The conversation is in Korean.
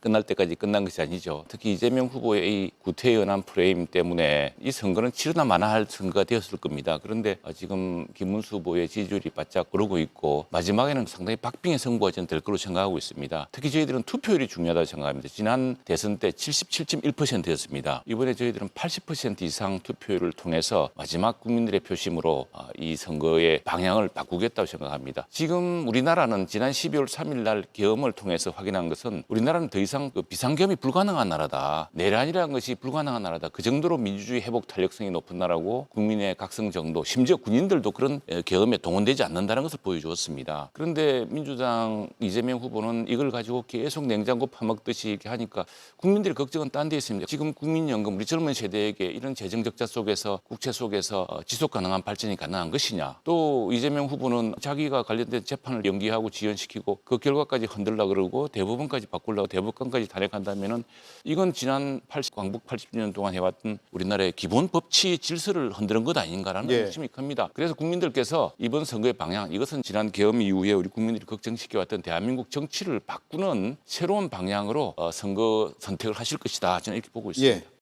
끝날 때까지 끝난 것이 아니죠. 특히 이재명 후보의 이 구태연한 프레임 때문에 이 선거는 치르나 마나 할 선거가 되었을 겁니다. 그런데 아, 지금 김문수 후보의 지지율이 바짝 오르고 있고 마지막에는 상당히 박빙의 승부가 저는 될 거로 생각하고 있습니다. 특히 저희들은 투표율이 중요하다고 생각합니다. 지난 대선 때 77.1%였습니다. 이번에 저희들은 80% 이상 투표율을 통해서 마지막 국민들의 표심으로 아, 이 선거의 방향을 바꾸겠다고 생각합니다. 지금 우리나라는 지난 12월 3일 날 계엄을 통해서 확인한 것은 우리나라는 더 이상 그 비상계엄이 불가능한 나라다. 내란이라는 것이 불가능한 나라다. 그 정도로 민주주의 회복 탄력성이 높은 나라고 국민의 각성 정도, 심지어 군인들도 그런 에, 계엄에 동원되지 않는다는 것을 보여주었습니다. 그런데 민주당 이재명 후보는 이걸 가지고 계속 냉장고 파먹듯이 이렇게 하니까 국민들의 걱정은 딴 데 있습니다. 지금 국민연금 우리 젊은 세대에게 이런 재정 적자 속에서 국채 속에서 어, 지속 가능한 발전이 가능한 것이냐. 또 이재명 후보는 자기가 관련된 재판을 연기하고 지연시키고 그 결과까지 흔들라 그러고 대법원까지 바꾸려고 대법관까지 탄핵한다면은 이건 지난 80 광복 80년 동안 해왔던 우리나라의 기본 법치 질서를 흔드는 것 아닌가라는 예. 의심이 큽니다. 그래서 국민들께서 이번 선거의 방향 이것은 지난 계엄 이후에 우리 국민들이 걱정시켜왔던 대한민국 정치를 바꾸는 새로운 방향으로 어, 선거 선택을 하실 것이다. 저는 이렇게 보고 있습니다. 예.